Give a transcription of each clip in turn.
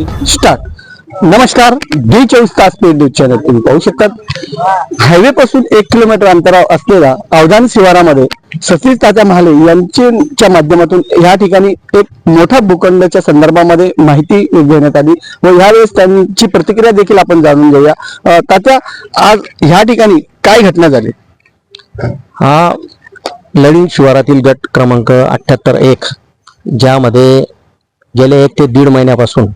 Start. नमस्कार D चोवीस तास पेड न्यूज चॅनल तुम्ही पाहू शकतात. हायवे पासून एक किलोमीटर अंतरावर असलेल्या अवधान शिवारामध्ये सतीश तात्या महाले यांच्या माध्यमातून या ठिकाणी एक मोठा भूखंडाच्या संदर्भामध्ये माहिती देण्यात आली व यावेळेस त्यांची प्रतिक्रिया देखील आपण जाणून घेऊया. तात्या आज ह्या ठिकाणी काय घटना झाली? हा लढी शिवारातील गट क्रमांक अठ्ठ्याहत्तर एक ज्यामध्ये गेले एक ते दीड महिन्यापासून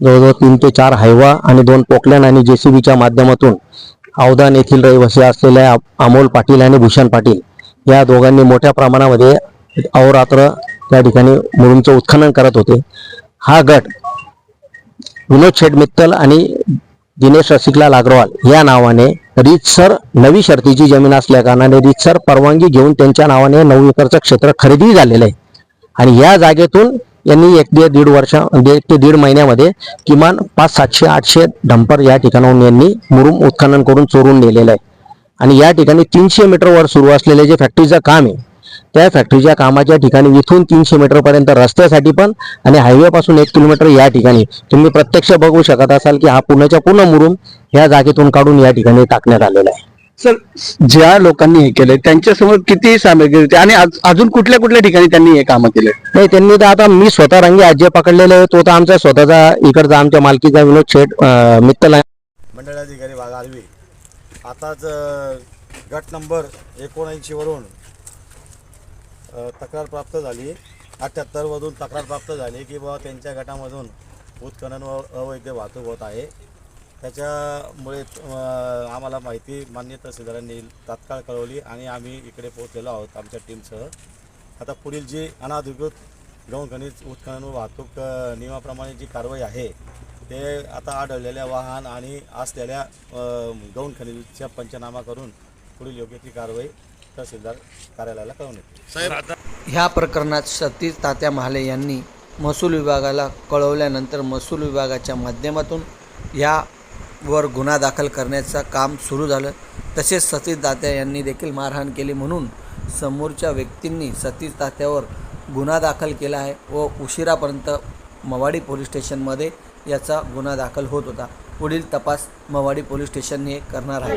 जवळजवळ तीन ते चार हायवा आणि दोन पोकलॅन आणि जेसीबीच्या माध्यमातून औदान येथील रहिवासी असलेल्या अमोल पाटील आणि भूषण पाटील या दोघांनी मोठ्या प्रमाणामध्ये अहोरात्र त्या ठिकाणी मुरुमचं उत्खनन करत होते. हा गट विनोद शेठ मित्तल आणि दिनेश रसिकलाल अग्रवाल या नावाने रीतसर नवी शर्तीची जमीन असल्या कारणाने रीतसर परवानगी घेऊन त्यांच्या नावाने नऊ एकरचं क्षेत्र खरेदी झालेलं आहे. आणि या जागेतून यांनी एक ते दीड वर्ष एक ते दीड महिन्यामध्ये किमान पाच सातशे आठशे डंपर या ठिकाणाहून यांनी मुरुम उत्खनन करून चोरून नेलेलं आहे. आणि या ठिकाणी तीनशे मीटरवर सुरू असलेले जे फॅक्टरीचं काम आहे त्या फॅक्टरीच्या कामाच्या ठिकाणी इथून तीनशे मीटरपर्यंत रस्त्यासाठी पण आणि हायवेपासून एक किलोमीटर या ठिकाणी. तुम्ही प्रत्यक्ष बघू शकत असाल की हा पुण्याच्या पूर्ण मुरुम या जागेतून काढून या ठिकाणी टाकण्यात आलेला आहे. सर ज्या लोकांनी हे केले त्यांच्यासमोर किती सामग्री होती आणि आज- अजून कुठल्या कुठल्या ठिकाणी त्यांनी हे काम केले? नाही त्यांनी तर आता मी स्वतः रंगी आज जे पकडलेले आहे तो तर आमचा स्वतःचा इकडचा आमच्या मालकीचा विनोद शेठ अं, मित्तल आहे. मंडळाधिकारी भाग आर्वी आताच अ, गट नंबर एकोणऐंशीवरून अ, तक्रार प्राप्त झाली. अठ्ठ्याहत्तरमधून तक्रार प्राप्त झाली की बाबा त्यांच्या गटामधून उत्खनन व अवैध वाहतूक होत आहे. त्याच्यामुळे आम्हाला माहिती मान्य तहसीलदारांनी तात्काळ कळवली आणि आम्ही इकडे पोहोचलेलो आहोत आमच्या टीमसह आता पुढील जी अनाधिकृत गौण खनिज उत्खनन व वाहतूक नियमाप्रमाणे जी कारवाई आहे ते आता आढळलेल्या वाहन आणि असलेल्या गौण खनिजच्या पंचनामा करून पुढील योग्य ती कारवाई तहसीलदार कार्यालयाला कळवण्यात येईल. ह्या प्रकरणात सतीश तात्या महाले यांनी महसूल विभागाला कळवल्यानंतर महसूल विभागाच्या माध्यमातून वर गुन्हा दाखल करण्याचं काम सुरू झालं. तसेच सतीश तात्या यांनी देखील मारहाण केली म्हणून समोरच्या व्यक्तींनी सतीश तात्यावर गुन्हा दाखल केला आहे व उशिरापर्यंत मवाडी पोलीस स्टेशनमध्ये याचा गुन्हा दाखल होत होता. पुढील तपास मवाडी पोलीस स्टेशनने करणार आहे.